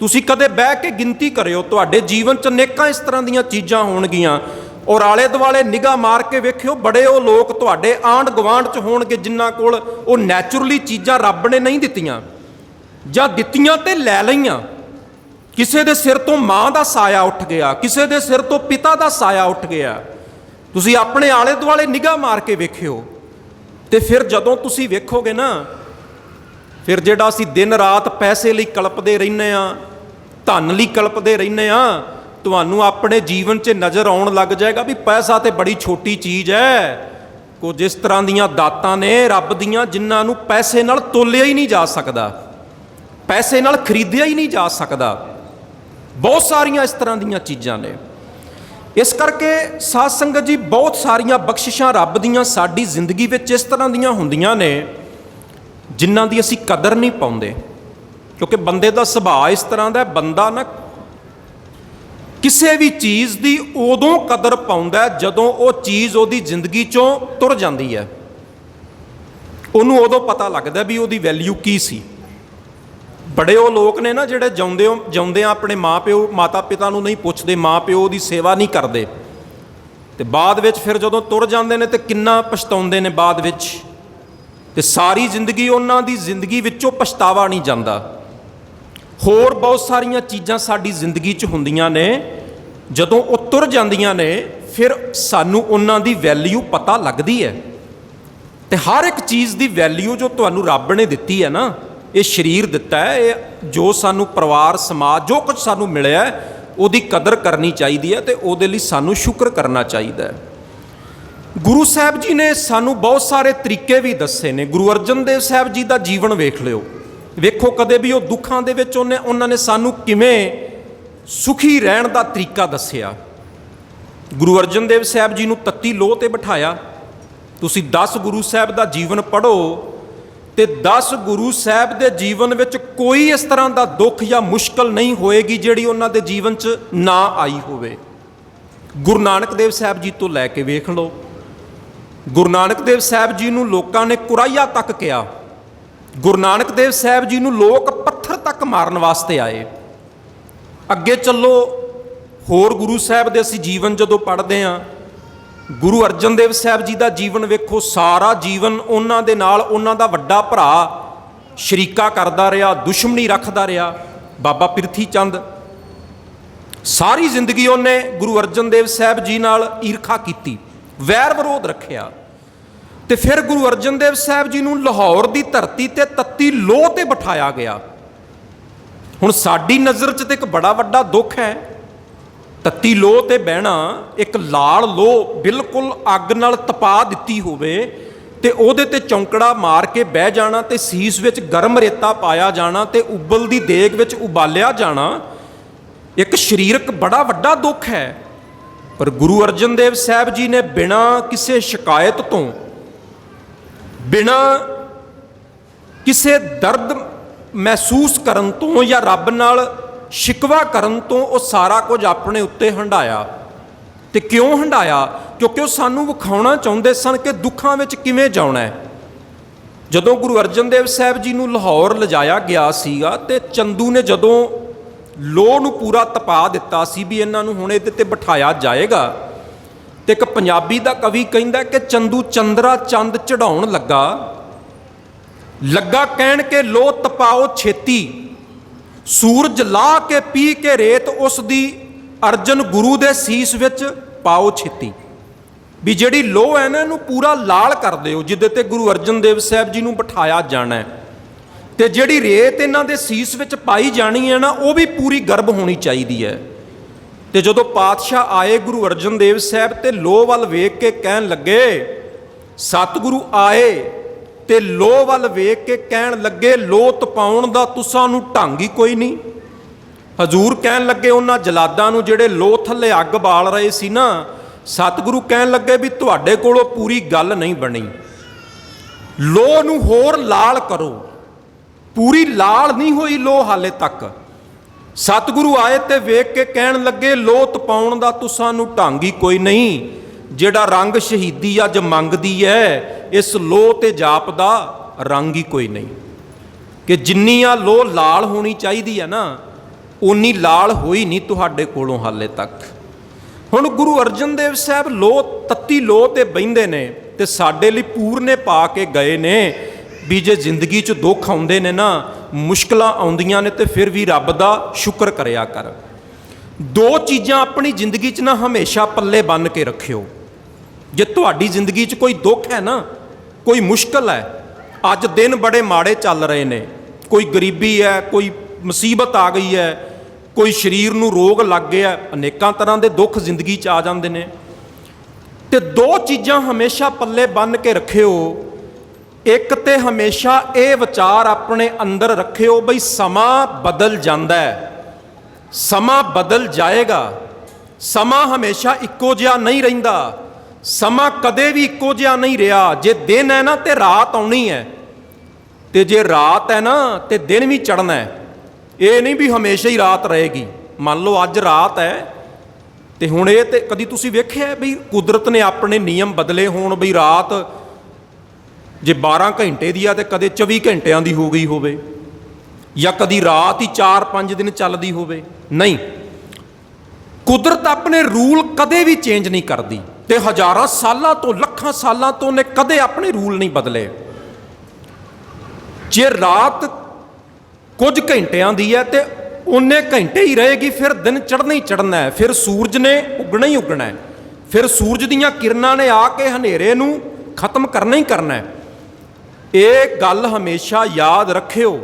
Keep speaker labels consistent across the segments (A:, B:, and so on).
A: ਤੁਸੀਂ ਕਦੇ ਬਹਿ ਕੇ ਗਿਣਤੀ ਕਰਿਓ, ਤੁਹਾਡੇ ਜੀਵਨ 'ਚ ਅਨੇਕਾਂ ਇਸ ਤਰ੍ਹਾਂ ਦੀਆਂ ਚੀਜ਼ਾਂ ਹੋਣਗੀਆਂ। ਔਰ ਆਲੇ ਦੁਆਲੇ ਨਿਗਾਹ ਮਾਰ ਕੇ ਵੇਖਿਓ, ਬੜੇ ਉਹ ਲੋਕ ਤੁਹਾਡੇ ਆਂਢ ਗੁਆਂਢ 'ਚ ਹੋਣਗੇ ਜਿਨ੍ਹਾਂ ਕੋਲ ਉਹ ਨੈਚੁਰਲੀ ਚੀਜ਼ਾਂ ਰੱਬ ਨੇ ਨਹੀਂ ਦਿੱਤੀਆਂ। ਜਾਂ ਦਿੱਤੀਆਂ ਤੇ ਲੈ ਲਈਆਂ। ਕਿਸੇ ਦੇ ਸਿਰ ਤੋਂ ਮਾਂ ਦਾ ਸਾਇਆ ਉੱਠ ਗਿਆ, ਕਿਸੇ ਦੇ ਸਿਰ ਤੋਂ ਪਿਤਾ ਦਾ ਸਾਇਆ ਉੱਠ ਗਿਆ। ਤੁਸੀਂ ਆਪਣੇ ਆਲੇ ਦੁਆਲੇ ਨਿਗਾਹ ਮਾਰ ਕੇ ਵੇਖਿਓ। ਤੇ ਫਿਰ ਜਦੋਂ ਤੁਸੀਂ ਵੇਖੋਗੇ ਨਾ, ਫਿਰ ਜਿਹੜਾ ਅਸੀਂ ਦਿਨ ਰਾਤ ਪੈਸੇ ਲਈ ਕਲਪਦੇ ਰਹਿੰਦੇ ਆ ਧਨ ਲਈ ਕਲਪਦੇ ਰਹਿੰਦੇ ਆ। ਤੁਹਾਨੂੰ ਆਪਣੇ ਜੀਵਨ 'ਚ ਨਜ਼ਰ ਆਉਣ ਲੱਗ ਜਾਏਗਾ ਵੀ ਪੈਸਾ ਤੇ ਬੜੀ ਛੋਟੀ ਚੀਜ਼ ਹੈ ਕੁਝ ਜਿਸ ਤਰ੍ਹਾਂ ਦੀਆਂ ਦਾਤਾਂ ਨੇ ਰੱਬ ਦੀਆਂ ਜਿਨ੍ਹਾਂ ਨੂੰ ਪੈਸੇ ਨਾਲ ਤੋਲਿਆ ਹੀ ਨਹੀਂ ਜਾ ਸਕਦਾ। ਪੈਸੇ ਨਾਲ ਖਰੀਦਿਆ ਹੀ ਨਹੀਂ ਜਾ ਸਕਦਾ। ਬਹੁਤ ਸਾਰੀਆਂ ਇਸ ਤਰ੍ਹਾਂ ਦੀਆਂ ਚੀਜ਼ਾਂ ਨੇ। ਇਸ ਕਰਕੇ ਸਾਧ ਸੰਗਤ ਜੀ ਬਹੁਤ ਸਾਰੀਆਂ ਬਖਸ਼ਿਸ਼ਾਂ ਰੱਬ ਦੀਆਂ ਸਾਡੀ ਜ਼ਿੰਦਗੀ ਵਿੱਚ ਇਸ ਤਰ੍ਹਾਂ ਦੀਆਂ ਹੁੰਦੀਆਂ ਨੇ, ਜਿਨ੍ਹਾਂ ਦੀ ਅਸੀਂ ਕਦਰ ਨਹੀਂ ਪਾਉਂਦੇ। ਕਿਉਂਕਿ ਬੰਦੇ ਦਾ ਸੁਭਾਅ ਇਸ ਤਰ੍ਹਾਂ ਦਾ ਬੰਦਾ ਨਾ ਕਿਸੇ ਵੀ ਚੀਜ਼ ਦੀ ਉਦੋਂ ਕਦਰ ਪਾਉਂਦਾ ਜਦੋਂ ਉਹ ਚੀਜ਼ ਉਹਦੀ ਜ਼ਿੰਦਗੀ ਚੋਂ ਤੁਰ ਜਾਂਦੀ ਹੈ। ਉਹਨੂੰ ਉਦੋਂ ਪਤਾ ਲੱਗਦਾ ਵੀ ਉਹਦੀ ਵੈਲਿਊ ਕੀ ਸੀ। ਬੜੇ ਉਹ ਲੋਕ ਨੇ ਨਾ ਜਿਹੜੇ ਜਿਉਂਦੇ ਜਿਉਂਦੇ ਆ ਆਪਣੇ ਮਾਪਿਓ ਮਾਤਾ ਪਿਤਾ ਨੂੰ ਨਹੀਂ ਪੁੱਛਦੇ, ਮਾਪਿਓ ਦੀ ਸੇਵਾ ਨਹੀਂ ਕਰਦੇ। ਤੇ ਬਾਅਦ ਵਿੱਚ ਫਿਰ ਜਦੋਂ ਤੁਰ ਜਾਂਦੇ ਨੇ ਤੇ ਕਿੰਨਾ ਪਛਤਾਉਂਦੇ ਨੇ ਬਾਅਦ ਵਿੱਚ। ਤੇ ਸਾਰੀ ਜ਼ਿੰਦਗੀ ਉਹਨਾਂ ਦੀ ਜ਼ਿੰਦਗੀ ਵਿੱਚੋਂ ਪਛਤਾਵਾ ਨਹੀਂ ਜਾਂਦਾ। ਹੋਰ ਬਹੁਤ ਸਾਰੀਆਂ ਚੀਜ਼ਾਂ ਸਾਡੀ ਜ਼ਿੰਦਗੀ 'ਚ ਹੁੰਦੀਆਂ ਨੇ, ਜਦੋਂ ਉਹ ਤੁਰ ਜਾਂਦੀਆਂ ਨੇ, ਫਿਰ ਸਾਨੂੰ ਉਹਨਾਂ ਦੀ ਵੈਲਿਊ ਪਤਾ ਲੱਗਦੀ ਹੈ। ਤੇ ਹਰ ਇੱਕ ਚੀਜ਼ ਦੀ ਵੈਲਿਊ ਜੋ ਤੁਹਾਨੂੰ ਰੱਬ ਨੇ ਦਿੱਤੀ ਹੈ ਨਾ, ਇਹ ਸਰੀਰ ਦਿੱਤਾ ਹੈ, ਇਹ ਜੋ ਸਾਨੂੰ ਪਰਿਵਾਰ, ਸਮਾਜ, ਜੋ ਕੁਝ ਸਾਨੂੰ ਮਿਲਿਆ ਹੈ, ਉਹਦੀ ਕਦਰ ਕਰਨੀ ਚਾਹੀਦੀ ਹੈ ਤੇ ਉਹਦੇ ਲਈ ਸਾਨੂੰ ਸ਼ੁਕਰ ਕਰਨਾ ਚਾਹੀਦਾ ਹੈ। ਗੁਰੂ ਸਾਹਿਬ ਜੀ ਨੇ ਸਾਨੂੰ ਬਹੁਤ ਸਾਰੇ ਤਰੀਕੇ ਵੀ ਦੱਸੇ ਨੇ। ਗੁਰੂ ਅਰਜਨ ਦੇਵ ਸਾਹਿਬ ਜੀ ਦਾ ਜੀਵਨ ਵੇਖ ਲਿਓ। ਵੇਖੋ ਕਦੇ ਵੀ ਉਹ ਦੁੱਖਾਂ ਦੇ ਵਿੱਚ ਉਹਨੇ ਉਹਨਾਂ ਨੇ ਸਾਨੂੰ ਕਿਵੇਂ ਸੁਖੀ ਰਹਿਣ ਦਾ ਤਰੀਕਾ ਦੱਸਿਆ। ਗੁਰੂ ਅਰਜਨ ਦੇਵ ਸਾਹਿਬ ਜੀ ਨੂੰ ਤੱਤੀ ਲੋਹ ਤੇ ਬਿਠਾਇਆ। ਤੁਸੀਂ 10 ਗੁਰੂ ਸਾਹਿਬ ਦਾ ਜੀਵਨ ਪੜ੍ਹੋ ਤੇ 10 ਗੁਰੂ ਸਾਹਿਬ ਦੇ ਜੀਵਨ ਵਿੱਚ ਕੋਈ ਇਸ ਤਰ੍ਹਾਂ ਦਾ ਦੁੱਖ ਜਾਂ ਮੁਸ਼ਕਲ ਨਹੀਂ ਹੋਏਗੀ ਜਿਹੜੀ ਉਹਨਾਂ ਦੇ ਜੀਵਨ 'ਚ ਨਾ ਆਈ ਹੋਵੇ। ਗੁਰੂ ਨਾਨਕ ਦੇਵ ਸਾਹਿਬ ਜੀ ਤੋਂ ਲੈ ਕੇ ਵੇਖ ਲਓ। ਗੁਰੂ ਨਾਨਕ ਦੇਵ ਸਾਹਿਬ ਜੀ ਨੂੰ ਲੋਕਾਂ ਨੇ ਕੁਰਾਈਆ ਤੱਕ ਕਿਹਾ। ਗੁਰੂ ਨਾਨਕ ਦੇਵ ਸਾਹਿਬ ਜੀ ਨੂੰ ਲੋਕ ਪੱਥਰ ਤੱਕ ਮਾਰਨ ਵਾਸਤੇ ਆਏ। ਅੱਗੇ ਚੱਲੋ, ਹੋਰ ਗੁਰੂ ਸਾਹਿਬ ਦੇ ਅਸੀਂ ਜੀਵਨ ਜਦੋਂ ਪੜ੍ਹਦੇ ਹਾਂ, ਗੁਰੂ ਅਰਜਨ ਦੇਵ ਸਾਹਿਬ ਜੀ ਦਾ ਜੀਵਨ ਵੇਖੋ, ਸਾਰਾ ਜੀਵਨ ਉਹਨਾਂ ਦੇ ਨਾਲ ਉਹਨਾਂ ਦਾ ਵੱਡਾ ਭਰਾ ਸ਼ਰੀਕਾ ਕਰਦਾ ਰਿਹਾ, ਦੁਸ਼ਮਣੀ ਰੱਖਦਾ ਰਿਹਾ, ਬਾਬਾ ਪਿਰਥੀ ਚੰਦ। ਸਾਰੀ ਜ਼ਿੰਦਗੀ ਉਹਨੇ ਗੁਰੂ ਅਰਜਨ ਦੇਵ ਸਾਹਿਬ ਜੀ ਨਾਲ ਈਰਖਾ ਕੀਤੀ, ਵੈਰ ਵਿਰੋਧ ਰੱਖਿਆ। ਤੇ ਫਿਰ ਗੁਰੂ ਅਰਜਨ ਦੇਵ ਸਾਹਿਬ ਜੀ ਨੂੰ ਲਾਹੌਰ ਦੀ ਧਰਤੀ ਤੇ ਤੱਤੀ ਲੋਹ ਤੇ ਬਿਠਾਇਆ ਗਿਆ। ਹੁਣ ਸਾਡੀ ਨਜ਼ਰ 'ਚ ਤੇ ਇੱਕ ਬੜਾ ਵੱਡਾ ਦੁੱਖ ਹੈ। ਤੱਤੀ ਲੋਹ ਤੇ ਬਹਿਣਾ ਇੱਕ ਲਾਲ ਲੋਹ ਬਿਲਕੁਲ ਅੱਗ ਨਾਲ ਤਪਾ ਦਿੱਤੀ ਹੋਵੇ ਤੇ ਉਹਦੇ ਤੇ ਚੌਂਕੜਾ ਮਾਰ ਕੇ ਬਹਿ ਜਾਣਾ ਤੇ ਸੀਸ ਵਿੱਚ ਗਰਮ ਰੇਤਾ ਪਾਇਆ ਜਾਣਾ ਤੇ ਉਬਲਦੀ ਦੇਗ ਵਿੱਚ ਉਬਾਲਿਆ ਜਾਣਾ, ਇੱਕ ਸਰੀਰਕ ਬੜਾ ਵੱਡਾ ਦੁੱਖ ਹੈ। ਪਰ ਗੁਰੂ ਅਰਜਨ ਦੇਵ ਸਾਹਿਬ ਜੀ ਨੇ ਬਿਨਾਂ ਕਿਸੇ ਸ਼ਿਕਾਇਤ ਤੋਂ ਬਿਨਾਂ ਕਿਸੇ ਦਰਦ ਮਹਿਸੂਸ ਕਰਨ ਤੋਂ ਜਾਂ ਰੱਬ ਨਾਲ ਸ਼ਿਕਵਾ ਕਰਨ ਤੋਂ ਉਹ ਸਾਰਾ ਕੁਝ ਆਪਣੇ ਉੱਤੇ ਹੰਡਾਇਆ। ਤੇ ਕਿਉਂ ਹੰਡਾਇਆ? ਕਿਉਂਕਿ ਉਹ ਸਾਨੂੰ ਵਿਖਾਉਣਾ ਚਾਹੁੰਦੇ ਸਨ ਕਿ ਦੁੱਖਾਂ ਵਿੱਚ ਕਿਵੇਂ ਜਾਣਾ ਹੈ। ਜਦੋਂ ਗੁਰੂ ਅਰਜਨ ਦੇਵ ਸਾਹਿਬ ਜੀ ਨੂੰ ਲਾਹੌਰ ਲਿਜਾਇਆ ਗਿਆ ਸੀਗਾ ਤੇ ਚੰਦੂ ਨੇ ਜਦੋਂ ਲੋਹ ਨੂੰ ਪੂਰਾ ਤਪਾ ਦਿੱਤਾ ਸੀ ਵੀ ਇਹਨਾਂ ਨੂੰ ਹੁਣ ਇਹਦੇ ਤੇ ਬਿਠਾਇਆ ਜਾਏਗਾ ਤੇ ਇੱਕ ਪੰਜਾਬੀ ਦਾ ਕਵੀ ਕਹਿੰਦਾ ਕਿ ਚੰਦੂ ਚੰਦਰਾ ਚੰਦ ਚੜਾਉਣ ਲੱਗਾ। ਲੱਗਾ ਕਹਿਣ ਕੇ ਲੋ ਤਪਾਓ ਛੇਤੀ। ਸੂਰਜ ਲਾ ਕੇ ਪੀ ਕੇ ਰੇਤ ਉਸ ਦੀ, ਅਰਜਨ ਗੁਰੂ ਦੇ ਸੀਸ ਵਿੱਚ ਪਾਓ ਛੇਤੀ। ਵੀ ਜਿਹੜੀ ਲੋਹ ਹੈ ਨਾ, ਇਹਨੂੰ ਪੂਰਾ ਲਾਲ ਕਰ ਦਿਓ, ਜਿੱਦੇ ਤੇ ਗੁਰੂ ਅਰਜਨ ਦੇਵ ਸਾਹਿਬ ਜੀ ਨੂੰ ਬਿਠਾਇਆ ਜਾਣਾ ਹੈ। ਤੇ ਜਿਹੜੀ ਰੇਤ ਇਹਨਾਂ ਦੇ ਸੀਸ ਵਿੱਚ ਪਾਈ ਜਾਣੀ ਹੈ ਨਾ, ਉਹ ਵੀ ਪੂਰੀ ਗਰਭ ਹੋਣੀ ਚਾਹੀਦੀ ਹੈ। ਤੇ ਜਦੋਂ ਪਾਤਸ਼ਾਹ ਆਏ ਗੁਰੂ ਅਰਜਨ ਦੇਵ ਸਾਹਿਬ ਤੇ ਲੋਹ ਵੱਲ ਵੇਖ ਕੇ ਕਹਿਣ ਲੱਗੇ, ਸਤਿਗੁਰੂ ਆਏ, ਤੇ ਲੋਹ ਵੱਲ ਵੇਖ ਕੇ ਕਹਿਣ ਲੱਗੇ ਲੋਹ ਤਪਾਉਣ ਦਾ ਤੁਸਾਂ ਨੂੰ ਢੰਗ ਹੀ ਕੋਈ ਨਹੀਂ। ਹਜੂਰ ਕਹਿਣ ਲੱਗੇ ਉਹਨਾਂ ਜਲਾਦਾਂ ਨੂੰ ਜਿਹੜੇ ਲੋਹ ਥੱਲੇ ਅੱਗ ਬਾਲ ਰਹੇ ਸੀ ਨਾ, ਸਤਿਗੁਰੂ ਕਹਿਣ ਲੱਗੇ ਵੀ ਤੁਹਾਡੇ ਕੋਲੋਂ ਪੂਰੀ ਗੱਲ ਨਹੀਂ ਬਣੀ। ਲੋਹ ਨੂੰ ਹੋਰ ਲਾਲ ਕਰੋ। ਪੂਰੀ ਲਾਲ ਨਹੀਂ ਹੋਈ ਲੋਹ ਹਾਲੇ ਤੱਕ। ਸਤਿਗੁਰੂ ਆਏ ਤੇ ਵੇਖ ਕੇ ਕਹਿਣ ਲੱਗੇ ਲੋਹ ਪਾਉਣ ਦਾ ਤੁਸਾਂ ਨੂੰ ਢੰਗ ਹੀ ਕੋਈ ਨਹੀਂ। ਜਿਹੜਾ ਰੰਗ ਸ਼ਹੀਦੀ ਅੱਜ ਮੰਗਦੀ ਹੈ ਇਸ ਲੋਹ ਤੇ ਜਾਪ ਦਾ ਰੰਗ ਹੀ ਕੋਈ ਨਹੀਂ। ਕਿ ਜਿੰਨੀ ਆ ਲੋਹ ਲਾਲ ਹੋਣੀ ਚਾਹੀਦੀ ਹੈ ਨਾ ਉਨੀ ਲਾਲ ਹੋਈ ਨਹੀਂ ਤੁਹਾਡੇ ਕੋਲੋਂ ਹਾਲੇ ਤੱਕ। ਹੁਣ ਗੁਰੂ ਅਰਜਨ ਦੇਵ ਸਾਹਿਬ ਲੋ ਤੱਤੀ ਲੋ ਤੇ ਬਹਿੰਦੇ ਨੇ ਤੇ ਸਾਡੇ ਲਈ ਪੂਰਨੇ ਪਾ ਕੇ ਗਏ ਨੇ ਵੀ ਜੇ ਜ਼ਿੰਦਗੀ 'ਚ ਦੁੱਖ ਆਉਂਦੇ ਨੇ ਨਾ ਮੁਸ਼ਕਲਾਂ ਆਉਂਦੀਆਂ ਨੇ ਤੇ ਫਿਰ ਵੀ ਰੱਬ ਦਾ ਸ਼ੁਕਰ ਕਰਿਆ ਕਰ। ਦੋ ਚੀਜ਼ਾਂ ਆਪਣੀ ਜ਼ਿੰਦਗੀ 'ਚ ਨਾ ਹਮੇਸ਼ਾ ਪੱਲੇ ਬੰਨ ਕੇ ਰੱਖਿਓ। ਜੇ ਤੁਹਾਡੀ ਜ਼ਿੰਦਗੀ 'ਚ ਕੋਈ ਦੁੱਖ ਹੈ ਨਾ, ਕੋਈ ਮੁਸ਼ਕਲ ਹੈ, ਅੱਜ ਦਿਨ ਬੜੇ ਮਾੜੇ ਚੱਲ ਰਹੇ ਨੇ। ਕੋਈ ਗਰੀਬੀ ਹੈ, ਕੋਈ ਮੁਸੀਬਤ ਆ ਗਈ ਹੈ, ਕੋਈ ਸਰੀਰ ਨੂੰ ਰੋਗ ਲੱਗ ਗਿਆ, ਅਨੇਕਾਂ ਤਰ੍ਹਾਂ ਦੇ ਦੁੱਖ ਜ਼ਿੰਦਗੀ 'ਚ ਆ ਜਾਂਦੇ ਨੇ। ਤੇ ਦੋ ਚੀਜ਼ਾਂ ਹਮੇਸ਼ਾ ਪੱਲੇ ਬੰਨ ਕੇ ਰੱਖਿਓ ਇੱਕ ਤੇ ਹਮੇਸ਼ਾ ਇਹ ਵਿਚਾਰ ਆਪਣੇ ਅੰਦਰ ਰੱਖਿਓ ਬਈ ਸਮਾਂ ਬਦਲ ਜਾਂਦਾ ਹੈ। ਸਮਾਂ ਬਦਲ ਜਾਏਗਾ। ਸਮਾਂ ਹਮੇਸ਼ਾ ਇੱਕੋ ਜਿਹਾ ਨਹੀਂ ਰਹਿੰਦਾ। ਸਮਾਂ ਕਦੇ ਵੀ ਇੱਕੋ ਜਿਹਾ ਨਹੀਂ ਰਿਹਾ। ਜੇ ਦਿਨ ਹੈ ਨਾ ਤੇ ਰਾਤ ਆਉਣੀ ਹੈ। ਤੇ ਜੇ ਰਾਤ ਹੈ ਨਾ ਤੇ ਦਿਨ ਵੀ ਚੜਨਾ ਹੈ। ਇਹ ਨਹੀਂ ਵੀ ਹਮੇਸ਼ਾ ਹੀ ਰਾਤ ਰਹੇਗੀ। ਮੰਨ ਲਓ ਅੱਜ ਰਾਤ ਹੈ ਤੇ ਹੁਣ ਇਹ ਤੇ ਕਦੀ ਤੁਸੀਂ ਵੇਖਿਆ ਵੀ ਕੁਦਰਤ ਨੇ ਆਪਣੇ ਨਿਯਮ ਬਦਲੇ ਹੋਣ ਬਈ ਰਾਤ ਜੇ 12 ਘੰਟੇ ਦੀ ਆ ਤੇ ਕਦੇ 24 ਘੰਟਿਆਂ ਦੀ ਹੋ ਗਈ ਹੋਵੇ, ਜਾਂ ਕਦੀ ਰਾਤ ਹੀ 4-5 ਦਿਨ ਚੱਲਦੀ ਹੋਵੇ, ਨਹੀਂ। ਕੁਦਰਤ ਆਪਣੇ ਰੂਲ ਕਦੇ ਵੀ ਚੇਂਜ ਨਹੀਂ ਕਰਦੀ ਤੇ ਹਜ਼ਾਰਾਂ ਸਾਲਾਂ ਤੋਂ, ਲੱਖਾਂ ਸਾਲਾਂ ਤੋਂ ਨੇ ਕਦੇ ਆਪਣੇ ਰੂਲ ਨਹੀਂ ਬਦਲੇ। ਜੇ ਰਾਤ ਕੁਝ ਘੰਟਿਆਂ ਦੀ ਹੈ ਤੇ ਉਹਨੇ ਘੰਟੇ ਹੀ ਰਹੇਗੀ, ਫਿਰ ਦਿਨ ਚੜ੍ਹਨਾ ਹੀ ਚੜ੍ਹਨਾ ਹੈ, ਫਿਰ ਸੂਰਜ ਨੇ ਉੱਗਣਾ ਹੀ ਉੱਗਣਾ ਹੈ, ਫਿਰ ਸੂਰਜ ਦੀਆਂ ਕਿਰਨਾਂ ਨੇ ਆ ਕੇ ਹਨੇਰੇ ਨੂੰ ਖਤਮ ਕਰਨਾ ਹੀ ਕਰਨਾ ਹੈ। ਇਹ ਗੱਲ ਹਮੇਸ਼ਾ ਯਾਦ ਰੱਖਿਓ।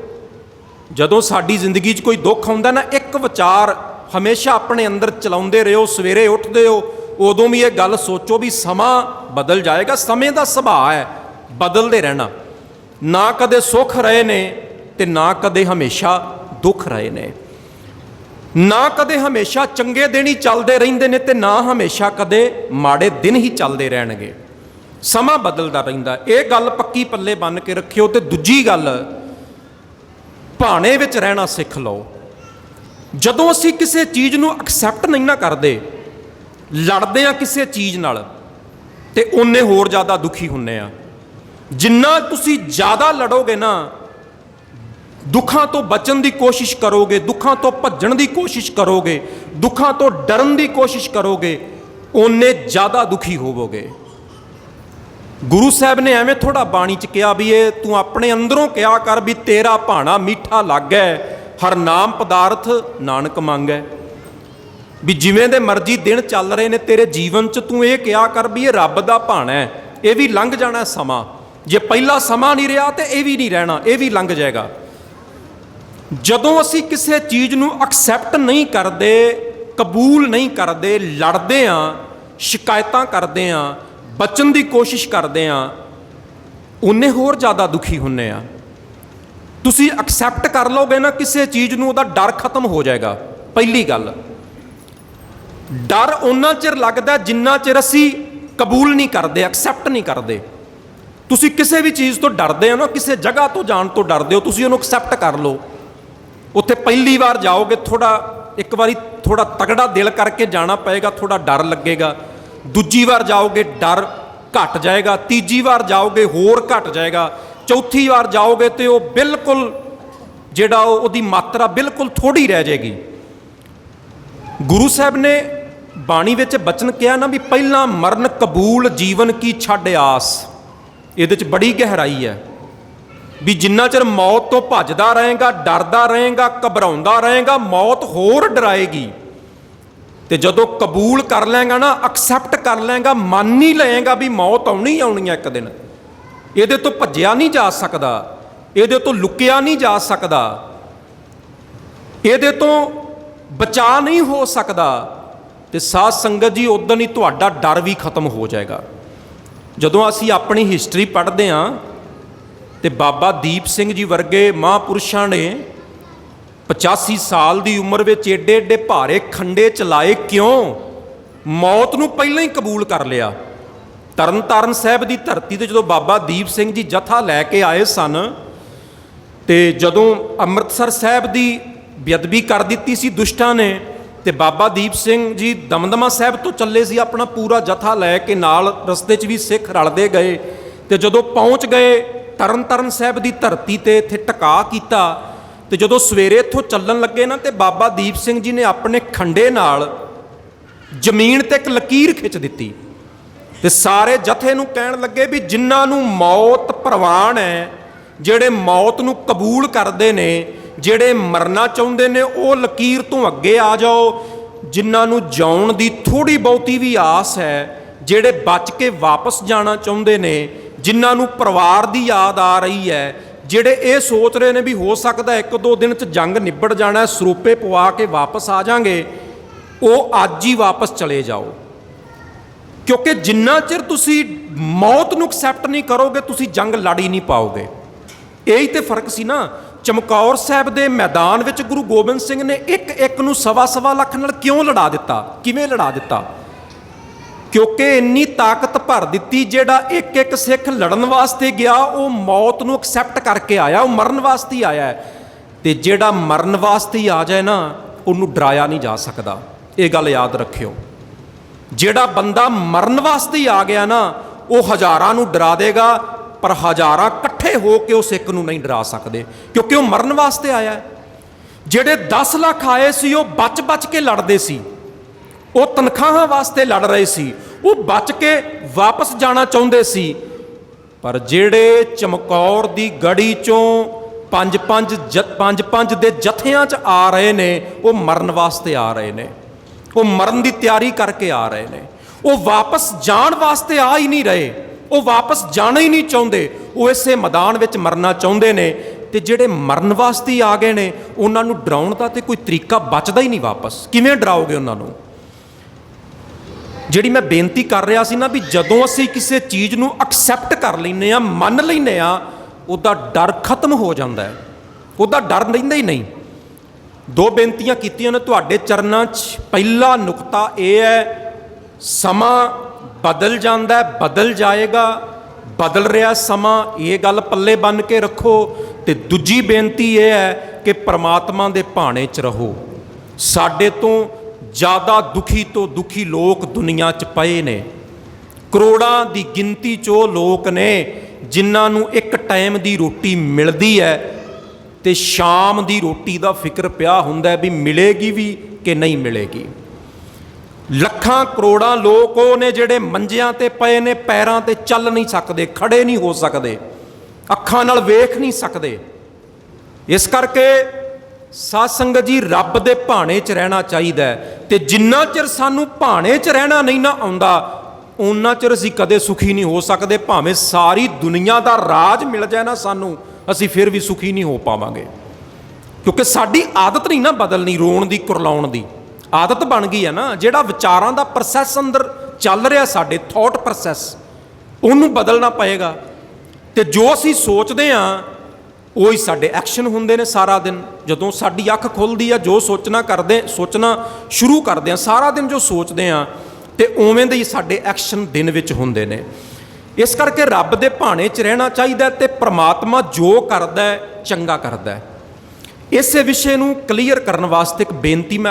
A: ਜਦੋਂ ਸਾਡੀ ਜ਼ਿੰਦਗੀ 'ਚ ਕੋਈ ਦੁੱਖ ਆਉਂਦਾ ਨਾ, ਇੱਕ ਵਿਚਾਰ ਹਮੇਸ਼ਾ ਆਪਣੇ ਅੰਦਰ ਚਲਾਉਂਦੇ ਰਹੋ, ਸਵੇਰੇ ਉੱਠਦੇ ਹੋ, ਉਦੋਂ ਵੀ ਇਹ ਗੱਲ ਸੋਚੋ ਵੀ ਸਮਾਂ ਬਦਲ ਜਾਏਗਾ, ਸਮੇਂ ਦਾ ਸੁਭਾਅ ਹੈ, ਬਦਲਦੇ ਰਹਿਣਾ। ਨਾ ਕਦੇ ਸੁੱਖ ਰਹੇ ਨੇ ਤੇ ਨਾ ਕਦੇ ਹਮੇਸ਼ਾ ਦੁੱਖ ਰਹੇ ਨੇ। ਨਾ ਕਦੇ ਹਮੇਸ਼ਾ ਚੰਗੇ ਦਿਨ ਹੀ ਚੱਲਦੇ ਰਹਿੰਦੇ ਨੇ ਤੇ ਨਾ ਹਮੇਸ਼ਾ ਕਦੇ ਮਾੜੇ ਦਿਨ ਹੀ ਚੱਲਦੇ ਰਹਿਣਗੇ। ਸਮਾਂ ਬਦਲਦਾ ਰਹਿੰਦਾ ਇਹ ਗੱਲ ਪੱਕੀ ਪੱਲੇ ਬੰਨ ਕੇ ਰੱਖਿਓ ਤੇ ਦੂਜੀ ਗੱਲ, ਭਾਣੇ ਵਿੱਚ ਰਹਿਣਾ ਸਿੱਖ ਲਓ। ਜਦੋਂ ਅਸੀਂ ਕਿਸੇ ਚੀਜ਼ ਨੂੰ ਐਕਸੈਪਟ ਨਹੀਂ ਨਾ ਕਰਦੇ, ਲੜਦੇ ਆ ਕਿਸੇ ਚੀਜ਼ ਨਾਲ, ਤੇ ਉਹਨੇ ਹੋਰ ਜ਼ਿਆਦਾ ਦੁਖੀ ਹੁੰਨੇ ਆ ਜਿੰਨਾ ਤੁਸੀਂ ਜ਼ਿਆਦਾ ਲੜੋਗੇ ਨਾ, ਦੁੱਖਾਂ ਤੋਂ ਬਚਣ ਦੀ ਕੋਸ਼ਿਸ਼ ਕਰੋਗੇ, ਦੁੱਖਾਂ ਤੋਂ ਭੱਜਣ ਦੀ ਕੋਸ਼ਿਸ਼ ਕਰੋਗੇ, ਦੁੱਖਾਂ ਤੋਂ ਡਰਨ ਦੀ ਕੋਸ਼ਿਸ਼ ਕਰੋਗੇ, ਓਨੇ ਜ਼ਿਆਦਾ ਦੁਖੀ ਹੋਵੋਗੇ। ਗੁਰੂ ਸਾਹਿਬ ਨੇ ਐਵੇਂ ਥੋੜਾ ਬਾਣੀ ਚ ਕਿਹਾ ਵੀ ਇਹ ਤੂੰ ਆਪਣੇ ਅੰਦਰੋਂ ਕਿਹਾ ਕਰ ਵੀ ਤੇਰਾ ਭਾਣਾ ਮਿੱਠਾ ਲੱਗੈ, ਹਰ ਨਾਮ ਪਦਾਰਥ ਨਾਨਕ ਮੰਗੈ। ਵੀ ਜਿਵੇਂ ਦੇ ਮਰਜ਼ੀ ਦਿਨ ਚੱਲ ਰਹੇ ਨੇ, ਤੇਰੇ ਜੀਵਨ ਚ ਤੂੰ ਇਹ ਕਿਹਾ ਕਰ ਵੀ ਇਹ ਰੱਬ ਦਾ ਭਾਣਾ ਹੈ, ਇਹ ਵੀ ਲੰਘ ਜਾਣਾ ਸਮਾਂ। ਜੇ ਪਹਿਲਾ ਸਮਾਂ ਨਹੀਂ ਰਿਹਾ ਤੇ ਇਹ ਵੀ ਨਹੀਂ ਰਹਿਣਾ, ਇਹ ਵੀ ਲੰਘ ਜਾਏਗਾ। ਜਦੋਂ ਅਸੀਂ ਕਿਸੇ ਚੀਜ਼ ਨੂੰ ਐਕਸੈਪਟ ਨਹੀਂ ਕਰਦੇ, ਕਬੂਲ ਨਹੀਂ ਕਰਦੇ, ਲੜਦੇ ਆ ਸ਼ਿਕਾਇਤਾਂ ਕਰਦੇ ਆ ਬਚਣ ਦੀ ਕੋਸ਼ਿਸ਼ ਕਰਦੇ ਆ ਉਹਨੇ ਹੋਰ ਜ਼ਿਆਦਾ ਦੁਖੀ ਹੁੰਨੇ ਆ। ਤੁਸੀਂ ਐਕਸੈਪਟ ਕਰ ਲਓਗੇ ਨਾ ਕਿਸੇ ਚੀਜ਼ ਨੂੰ, ਉਹਦਾ ਡਰ ਖਤਮ ਹੋ ਜਾਏਗਾ। ਪਹਿਲੀ ਗੱਲ, ਡਰ ਉਹਨਾਂ ਚਿਰ ਲੱਗਦਾ ਜਿੰਨਾ ਚਿਰ ਅਸੀਂ ਕਬੂਲ ਨਹੀਂ ਕਰਦੇ ਐਕਸੈਪਟ ਨਹੀਂ ਕਰਦੇ। ਤੁਸੀਂ ਕਿਸੇ ਵੀ ਚੀਜ਼ ਤੋਂ ਡਰਦੇ ਹੋ ਨਾ, ਕਿਸੇ ਜਗ੍ਹਾ ਤੋਂ ਜਾਣ ਤੋਂ ਡਰਦੇ ਹੋ, ਤੁਸੀਂ ਉਹਨੂੰ ਐਕਸੈਪਟ ਕਰ ਲਓ। ਉੱਥੇ ਪਹਿਲੀ ਵਾਰ ਜਾਓਗੇ ਥੋੜਾ ਇੱਕ ਵਾਰੀ ਥੋੜਾ ਤਗੜਾ ਦਿਲ ਕਰਕੇ ਜਾਣਾ ਪਏਗਾ ਥੋੜਾ ਡਰ ਲੱਗੇਗਾ। ਦੂਜੀ ਵਾਰ ਜਾਓਗੇ ਡਰ ਘਟ ਜਾਏਗਾ, ਤੀਜੀ ਵਾਰ ਜਾਓਗੇ ਹੋਰ ਘਟ ਜਾਏਗਾ, ਚੌਥੀ ਵਾਰ ਜਾਓਗੇ ਤੇ ਉਹ ਬਿਲਕੁਲ ਜਿਹੜਾ ਉਹ- ਉਹਦੀ ਮਾਤਰਾ ਬਿਲਕੁਲ ਥੋੜੀ ਰਹਿ ਜਾਏਗੀ। ਗੁਰੂ ਸਾਹਿਬ ਨੇ ਬਾਣੀ ਵਿੱਚ ਬਚਨ ਕਿਹਾ ਨਾ ਵੀ ਪਹਿਲਾਂ ਮਰਨ ਕਬੂਲ ਜੀਵਨ ਕੀ ਛੱਡ ਆਸ। ਇਹਦੇ 'ਚ ਬੜੀ ਗਹਿਰਾਈ ਹੈ ਵੀ ਜਿੰਨਾ ਚਿਰ ਮੌਤ ਤੋਂ ਭੱਜਦਾ ਰਹੇਗਾ, ਡਰਦਾ ਰਹੇਗਾ, ਘਬਰਾਉਂਦਾ ਰਹੇਗਾ, ਮੌਤ ਹੋਰ ਡਰਾਏਗੀ। ਤੇ ਜਦੋਂ ਕਬੂਲ ਕਰ ਲਏਗਾ ਨਾ ਐਕਸੈਪਟ ਕਰ ਲਏਗਾ, ਮੰਨ ਹੀ ਲਏਗਾ ਵੀ ਮੌਤ ਆਉਣੀ ਆਉਣੀ ਹੈ ਇੱਕ ਦਿਨ। ਇਹਦੇ ਤੋਂ ਭੱਜਿਆ ਨਹੀਂ ਜਾ ਸਕਦਾ, ਇਹਦੇ ਤੋਂ ਲੁਕਿਆ ਨਹੀਂ ਜਾ ਸਕਦਾ, ਇਹਦੇ ਤੋਂ ਬਚਾ ਨਹੀਂ ਹੋ ਸਕਦਾ, ਤੇ ਸਾਧ ਸੰਗਤ ਜੀ ਉਦੋਂ ਹੀ ਤੁਹਾਡਾ ਡਰ ਵੀ ਖਤਮ ਹੋ ਜਾਏਗਾ। ਜਦੋਂ ਅਸੀਂ ਆਪਣੀ ਹਿਸਟਰੀ ਪੜ੍ਹਦੇ ਹਾਂ, ਤੇ ਬਾਬਾ ਦੀਪ ਸਿੰਘ ਜੀ ਵਰਗੇ ਮਹਾਂਪੁਰਸ਼ਾਂ ਨੇ 85 ਸਾਲ ਦੀ ਉਮਰ ਵਿੱਚ ਏਡੇ ਏਡੇ ਭਾਰੇ ਖੰਡੇ ਚਲਾਏ ਕਿਉਂ? ਮੌਤ ਨੂੰ ਪਹਿਲਾਂ ਹੀ ਕਬੂਲ ਕਰ ਲਿਆ। ਤਰਨਤਾਰਨ ਸਾਹਿਬ ਦੀ ਧਰਤੀ ਤੇ ਜਦੋਂ ਬਾਬਾ ਦੀਪ ਸਿੰਘ ਜੀ ਜਥਾ ਲੈ ਕੇ ਆਏ ਸਨ, ਤੇ ਜਦੋਂ ਅੰਮ੍ਰਿਤਸਰ ਸਾਹਿਬ ਦੀ ਬੇਅਦਬੀ ਕਰ ਦਿੱਤੀ ਸੀ ਦੁਸ਼ਟਾਂ ਨੇ, ਤੇ ਬਾਬਾ ਦੀਪ ਸਿੰਘ ਜੀ ਦਮਦਮਾ ਸਾਹਿਬ ਤੋਂ ਚੱਲੇ ਸੀ ਆਪਣਾ ਪੂਰਾ ਜਥਾ ਲੈ ਕੇ ਨਾਲ ਰਸਤੇ 'ਚ ਵੀ ਸਿੱਖ ਰਲਦੇ ਗਏ, ਤੇ ਜਦੋਂ ਪਹੁੰਚ ਗਏ ਤਰਨਤਾਰਨ ਸਾਹਿਬ ਦੀ ਧਰਤੀ ਤੇ ਇੱਥੇ ਟਿਕਾ ਕੀਤਾ ਤੇ ਜਦੋਂ ਸਵੇਰੇ ਇੱਥੋਂ ਚੱਲਣ ਲੱਗੇ ਨਾ ਤੇ ਬਾਬਾ ਦੀਪ ਸਿੰਘ ਜੀ ਨੇ ਆਪਣੇ ਖੰਡੇ ਨਾਲ ਜ਼ਮੀਨ ਤੇ ਇੱਕ ਲਕੀਰ ਖਿੱਚ ਦਿੱਤੀ। ਤੇ ਸਾਰੇ ਜਥੇ ਨੂੰ ਕਹਿਣ ਲੱਗੇ ਵੀ ਜਿਨ੍ਹਾਂ ਨੂੰ ਮੌਤ ਪ੍ਰਵਾਨ ਹੈ, ਜਿਹੜੇ ਮੌਤ ਨੂੰ ਕਬੂਲ ਕਰਦੇ ਨੇ, ਜਿਹੜੇ ਮਰਨਾ ਚਾਹੁੰਦੇ ਨੇ, ਉਹ ਲਕੀਰ ਤੋਂ ਅੱਗੇ ਆ ਜਾਓ। ਜਿਨ੍ਹਾਂ ਨੂੰ ਜਾਉਣ ਦੀ ਥੋੜੀ ਬਹੁਤੀ ਵੀ ਆਸ ਹੈ, ਜਿਹੜੇ ਬਚ ਕੇ ਵਾਪਸ ਜਾਣਾ ਚਾਹੁੰਦੇ ਨੇ, ਜਿਨ੍ਹਾਂ ਨੂੰ ਪਰਿਵਾਰ ਦੀ ਯਾਦ ਆ ਰਹੀ ਹੈ ਜਿਹੜੇ ਇਹ ਸੋਚ ਰਹੇ ਨੇ ਵੀ ਹੋ ਸਕਦਾ ਇੱਕ ਦੋ ਦਿਨ ਚ ਜੰਗ ਨਿਬੜ ਜਾਣਾ, ਸਰੂਪੇ ਪਵਾ ਕੇ ਵਾਪਸ ਆ ਜਾਾਂਗੇ, ਉਹ ਅੱਜ ਹੀ ਵਾਪਸ ਚਲੇ ਜਾਓ। ਕਿਉਂਕਿ ਜਿੰਨਾ ਚਿਰ ਤੁਸੀਂ ਮੌਤ ਨੂੰ ਐਕਸੈਪਟ ਨਹੀਂ ਕਰੋਗੇ, ਤੁਸੀਂ ਜੰਗ ਲੜ ਹੀ ਨਹੀਂ ਪਾਓਗੇ। ਇਹ ਹੀ ਤੇ ਫ਼ਰਕ ਸੀ ਨਾ, ਚਮਕੌਰ ਸਾਹਿਬ ਦੇ ਮੈਦਾਨ ਵਿੱਚ ਗੁਰੂ ਗੋਬਿੰਦ ਸਿੰਘ ਨੇ ਇੱਕ ਇੱਕ ਨੂੰ ਸਵਾ ਸਵਾ ਲੱਖ ਨਾਲ ਕਿਉਂ ਲੜਾ ਦਿੱਤਾ? ਕਿਵੇਂ ਲੜਾ ਦਿੱਤਾ? ਕਿਉਂਕਿ ਇੰਨੀ ਤਾਕਤ ਭਰ ਦਿੱਤੀ ਜਿਹੜਾ ਇੱਕ ਇੱਕ ਸਿੱਖ ਲੜਨ ਵਾਸਤੇ ਗਿਆ, ਉਹ ਮੌਤ ਨੂੰ ਐਕਸੈਪਟ ਕਰਕੇ ਆਇਆ, ਉਹ ਮਰਨ ਵਾਸਤੇ ਹੀ ਆਇਆ ਹੈ। ਤੇ ਜਿਹੜਾ ਮਰਨ ਵਾਸਤੇ ਹੀ ਆ ਜਾਏ ਨਾ, ਉਹਨੂੰ ਡਰਾਇਆ ਨਹੀਂ ਜਾ ਸਕਦਾ। ਇਹ ਗੱਲ ਯਾਦ ਰੱਖਿਓ। ਜਿਹੜਾ ਬੰਦਾ ਮਰਨ ਵਾਸਤੇ ਹੀ ਆ ਗਿਆ ਨਾ, ਉਹ ਹਜ਼ਾਰਾਂ ਨੂੰ ਡਰਾ ਦੇਗਾ, ਪਰ ਹਜ਼ਾਰਾਂ ਇਕੱਠੇ ਹੋ ਕੇ ਉਸ ਇੱਕ ਨੂੰ ਨਹੀਂ ਡਰਾ ਸਕਦੇ, ਕਿਉਂਕਿ ਉਹ ਮਰਨ ਵਾਸਤੇ ਆਇਆ ਜਿਹੜੇ 10 ਲੱਖ ਆਏ ਸੀ, ਉਹ ਬਚ-ਬਚ ਕੇ ਲੜਦੇ ਸੀ। ਉਹ ਤਨਖਾਹਾਂ ਵਾਸਤੇ ਲੜ ਰਹੇ ਸੀ। ਉਹ ਬਚ ਕੇ ਵਾਪਸ ਜਾਣਾ ਚਾਹੁੰਦੇ ਸੀ। ਪਰ ਜਿਹੜੇ ਚਮਕੌਰ ਦੀ ਗੜੀ ਚੋਂ ਪੰਜ ਪੰਜ ਜ- ਪੰਜ ਪੰਜ ਦੇ ਜਥਿਆਂ 'ਚ ਆ ਰਹੇ ਨੇ, ਉਹ ਮਰਨ ਵਾਸਤੇ ਆ ਰਹੇ ਨੇ। ਉਹ ਮਰਨ ਦੀ ਤਿਆਰੀ ਕਰਕੇ ਆ ਰਹੇ ਨੇ। ਉਹ ਵਾਪਸ ਜਾਣ ਵਾਸਤੇ ਆ ਹੀ ਨਹੀਂ ਰਹੇ। ਉਹ ਵਾਪਸ ਜਾਣਾ ਹੀ ਨਹੀਂ ਚਾਹੁੰਦੇ। ਉਹ ਇਸੇ ਮੈਦਾਨ ਵਿੱਚ ਮਰਨਾ ਚਾਹੁੰਦੇ ਨੇ ਤੇ ਜਿਹੜੇ ਮਰਨ ਵਾਸਤੇ ਹੀ ਆ ਗਏ ਨੇ, ਉਹਨਾਂ ਨੂੰ ਡਰਾਉਣ ਦਾ ਤੇ ਕੋਈ ਤਰੀਕਾ ਬਚਦਾ ਹੀ ਨਹੀਂ ਵਾਪਸ। ਕਿਵੇਂ ਡਰਾਓਗੇ ਉਹਨਾਂ ਨੂੰ? ਜਿਹੜੀ ਮੈਂ ਬੇਨਤੀ ਕਰ ਰਿਹਾ ਸੀ ਨਾ ਵੀ ਜਦੋਂ ਅਸੀਂ ਕਿਸੇ ਚੀਜ਼ ਨੂੰ ਐਕਸੈਪਟ ਕਰ ਲੈਨੇ ਆ ਮੰਨ ਲੈਨੇ ਆ ਉਹਦਾ ਡਰ ਖਤਮ ਹੋ ਜਾਂਦਾ ਹੈ। ਉਹਦਾ ਡਰ ਰਹਿੰਦਾ ਹੀ ਨਹੀਂ। ਦੋ ਬੇਨਤੀਆਂ ਕੀਤੀਆਂ ਨੇ ਤੁਹਾਡੇ ਚਰਨਾਂ 'ਚ। ਪਹਿਲਾ ਨੁਕਤਾ ਇਹ ਹੈ, ਸਮਾਂ ਬਦਲ ਜਾਂਦਾ ਹੈ, ਬਦਲ ਜਾਏਗਾ, ਬਦਲ ਰਿਹਾ ਸਮਾਂ, ਇਹ ਗੱਲ ਪੱਲੇ ਬੰਨ ਕੇ ਰੱਖੋ। ਤੇ ਦੂਜੀ ਬੇਨਤੀ ਇਹ ਹੈ ਕਿ ਪ੍ਰਮਾਤਮਾ ਦੇ ਭਾਣੇ 'ਚ ਰਹੋ। ਸਾਡੇ ਤੋਂ ਜ਼ਿਆਦਾ ਦੁਖੀ ਤੋਂ ਦੁਖੀ ਲੋਕ ਦੁਨੀਆ 'ਚ ਪਏ ਨੇ। ਕਰੋੜਾਂ ਦੀ ਗਿਣਤੀ 'ਚ ਉਹ ਲੋਕ ਨੇ ਜਿਨ੍ਹਾਂ ਨੂੰ ਇੱਕ ਟਾਈਮ ਦੀ ਰੋਟੀ ਮਿਲਦੀ ਹੈ ਤੇ ਸ਼ਾਮ ਦੀ ਰੋਟੀ ਦਾ ਫਿਕਰ ਪਿਆ ਹੁੰਦਾ ਵੀ ਮਿਲੇਗੀ ਵੀ ਕਿ ਨਹੀਂ ਮਿਲੇਗੀ। ਲੱਖਾਂ ਕਰੋੜਾਂ ਲੋਕ ਉਹ ਨੇ ਜਿਹੜੇ ਮੰਜਿਆਂ ਤੇ ਪਏ ਨੇ, ਪੈਰਾਂ ਤੇ ਚੱਲ ਨਹੀਂ ਸਕਦੇ, ਖੜੇ ਨਹੀਂ ਹੋ ਸਕਦੇ, ਅੱਖਾਂ ਨਾਲ ਵੇਖ ਨਹੀਂ ਸਕਦੇ। ਇਸ ਕਰਕੇ ਸਾਧ ਸੰਗਤ ਜੀ, ਰੱਬ ਦੇ ਭਾਣੇ 'ਚ ਰਹਿਣਾ ਚਾਹੀਦਾ ਹੈ ਤੇ ਜਿੰਨਾ ਚਿਰ ਸਾਨੂੰ ਭਾਣੇ 'ਚ ਰਹਿਣਾ ਨਹੀਂ ਨਾ ਆਉਂਦਾ ਉਹਨਾਂ ਚਿਰ ਅਸੀਂ ਕਦੇ ਸੁਖੀ ਨਹੀਂ ਹੋ ਸਕਦੇ, ਭਾਵੇਂ ਸਾਰੀ ਦੁਨੀਆ ਦਾ ਰਾਜ ਮਿਲ ਜਾਏ ਨਾ ਸਾਨੂੰ, ਅਸੀਂ ਫਿਰ ਵੀ ਸੁਖੀ ਨਹੀਂ ਹੋ ਪਾਵਾਂਗੇ। ਕਿਉਂਕਿ ਸਾਡੀ ਆਦਤ ਨਹੀਂ ਨਾ ਬਦਲਣੀ, ਰੋਣ ਦੀ, ਕੁਰਲਾਉਣ ਦੀ। ਆਦਤ ਬਣ ਗਈ ਹੈ ਨਾ, ਜਿਹੜਾ ਵਿਚਾਰਾਂ ਦਾ ਪ੍ਰੋਸੈਸ ਅੰਦਰ ਚੱਲ ਰਿਹਾ ਸਾਡੇ ਥਾਟ ਪ੍ਰੋਸੈਸ ਉਹਨੂੰ ਬਦਲਣਾ ਪਏਗਾ। ਤੇ ਜੋ ਅਸੀਂ ਸੋਚਦੇ ਆ ਉਹ ਹੀ ਸਾਡੇ ਐਕਸ਼ਨ ਹੁੰਦੇ ਨੇ ਸਾਰਾ ਦਿਨ। ਜਦੋਂ ਸਾਡੀ ਅੱਖ ਖੁੱਲਦੀ ਆ, ਜੋ ਸੋਚਣਾ ਕਰਦੇ, ਸੋਚਣਾ ਸ਼ੁਰੂ ਕਰਦੇ ਆ, ਸਾਰਾ ਦਿਨ ਜੋ ਸੋਚਦੇ ਆ, ਤੇ ਉਵੇਂ ਦੇ ਹੀ ਸਾਡੇ ਐਕਸ਼ਨ ਦਿਨ ਵਿੱਚ ਹੁੰਦੇ ਨੇ। ਇਸ ਕਰਕੇ ਰੱਬ ਦੇ ਭਾਣੇ 'ਚ ਰਹਿਣਾ ਚਾਹੀਦਾ ਹੈ ਤੇ ਪ੍ਰਮਾਤਮਾ ਜੋ ਕਰਦਾ ਚੰਗਾ ਕਰਦਾ ਇਸੇ ਵਿਸ਼ੇ ਨੂੰ ਕਲੀਅਰ ਕਰਨ ਵਾਸਤੇ ਇੱਕ ਬੇਨਤੀ ਮੈਂ